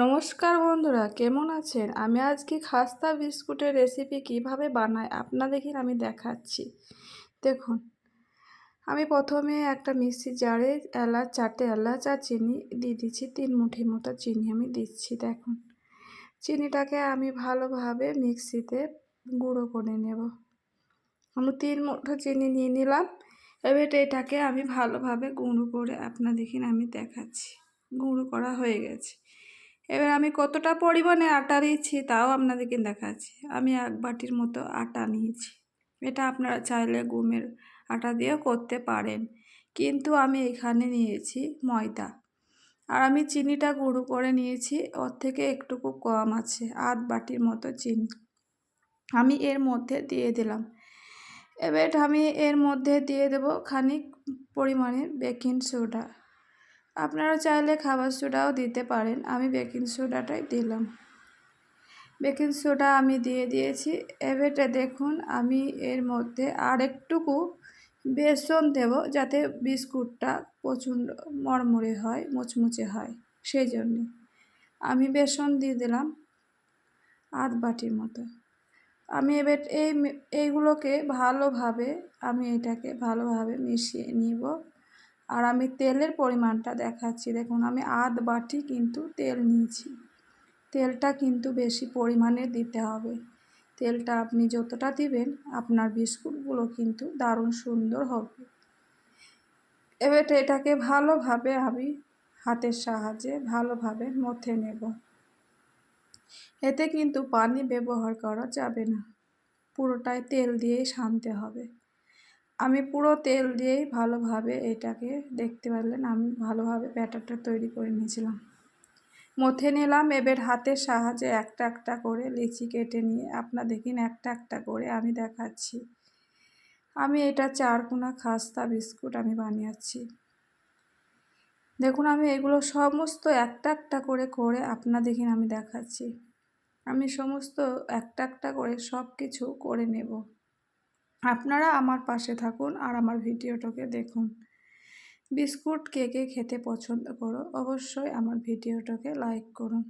নমস্কার বন্ধুরা, কেমন আছেন? আমি আজকে খাস্তা বিস্কুটের রেসিপি কীভাবে বানাই আপনাদেরকে আমি দেখাচ্ছি। দেখুন, আমি প্রথমে একটা মিক্সি জারে এলাচ, চারটে এলাচ আর চিনি দিয়ে দিচ্ছি, তিন মুঠি মতো চিনি আমি দিচ্ছি। দেখুন, চিনিটাকে আমি ভালোভাবে মিক্সিতে গুঁড়ো করে নেব। আমি তিন মুঠো চিনি নিয়ে নিলাম, এবার এটাকে আমি ভালোভাবে গুঁড়ো করে আপনাদেরকে আমি দেখাচ্ছি। গুঁড়ো করা হয়ে গেছে। এবার আমি কতটা পরিমাণে আটা দিয়েছি তাও আপনাদেরকে দেখাচ্ছি। আমি এক বাটির মতো আটা নিয়েছি। এটা আপনারা চাইলে গুমের আটা দিয়েও করতে পারেন। কিন্তু আমি এখানে নিয়েছি ময়দা। আর আমি চিনিটা গুঁড়ো করে নিয়েছি, ওর থেকে একটুকু কম আছে, আধ বাটির মতো চিনি। আমি এর মধ্যে দিয়ে দিলাম। এবার আমি এর মধ্যে দিয়ে দেব খানিক পরিমাণে বেকিং সোডা। আপনারা চাইলে খাবার সোডাও দিতে পারেন। আমি বেকিং সোডাটাই দিলাম। বেকিং সোডা আমি দিয়ে দিয়েছি। এবারে দেখুন, আমি এর মধ্যে আর একটুকু বেসন দেব যাতে বিস্কুটটা প্রচণ্ড মরমরে হয়, মুচমুচে হয়। সেই জন্যে আমি বেসন দিয়ে দিলাম আধ বাটির মতো। আমি এবার এই এইগুলোকে ভালোভাবে, আমি এটাকে ভালোভাবে মিশিয়ে নিব। আর আমি তেলের পরিমাণটা দেখাচ্ছি। দেখুন, আমি আধ বাটি কিন্তু তেল নিয়েছি। তেলটা কিন্তু বেশি পরিমাণে দিতে হবে। তেলটা আপনি যতটা দিবেন, আপনার বিস্কুটগুলো কিন্তু দারুণ সুন্দর হবে। এবার এটাকে ভালোভাবে আমি হাতের সাহায্যে ভালোভাবে মথে নেব। এতে কিন্তু পানি ব্যবহার করা যাবে না। পুরোটাই তেল দিয়েই সানতে হবে। আমি পুরো তেল দিয়েই ভালোভাবে এটাকে দেখতে পারলেন, আমি ভালোভাবে ব্যাটারটা তৈরি করে নিয়েছিলাম। মথে নিলাম, এবার হাতের সাহায্যে একটা একটা করে লিচি কেটে নিয়ে, আপনার দেখিন একটা একটা করে আমি দেখাচ্ছি। আমি এটা চারকোনা খাস্তা বিস্কুট আমি বানিয়েছি। দেখুন, আমি এগুলো সমস্ত একটা একটা করে করে আপনার দেখিন আমি দেখাচ্ছি। আমি সমস্ত একটা একটা করে সব কিছু করে নেব। আপনারা আমার পাশে থাকুন আর আমার ভিডিওটাকে দেখুন। বিস্কুট কে কে খেতে পছন্দ করো, অবশ্যই আমার ভিডিওটাকে লাইক করুন।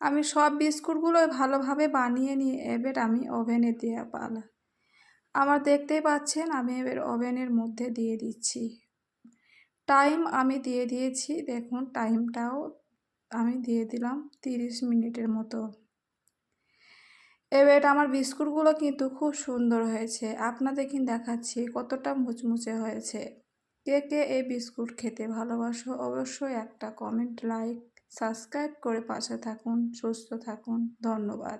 আমি সব বিস্কুটগুলো ভালোভাবে বানিয়ে নিয়ে এবার আমি ওভেনে দেওয়া পালা। আমার দেখতেই পাচ্ছেন, আমি এবার ওভেনের মধ্যে দিয়ে দিচ্ছি। টাইম আমি দিয়ে দিয়েছি, দেখুন টাইমটাও আমি দিয়ে দিলাম তিরিশ মিনিটের মতো। এবার আমার বিস্কুটগুলো কিন্তু খুব সুন্দর হয়েছে। আপনাদের কিন্তু দেখাচ্ছি কতটা মুচমুচে হয়েছে। কে কে এই বিস্কুট খেতে ভালোবাসো অবশ্যই একটা কমেন্ট, লাইক, সাবস্ক্রাইব করে পাশে থাকুন, সুস্থ থাকুন, ধন্যবাদ।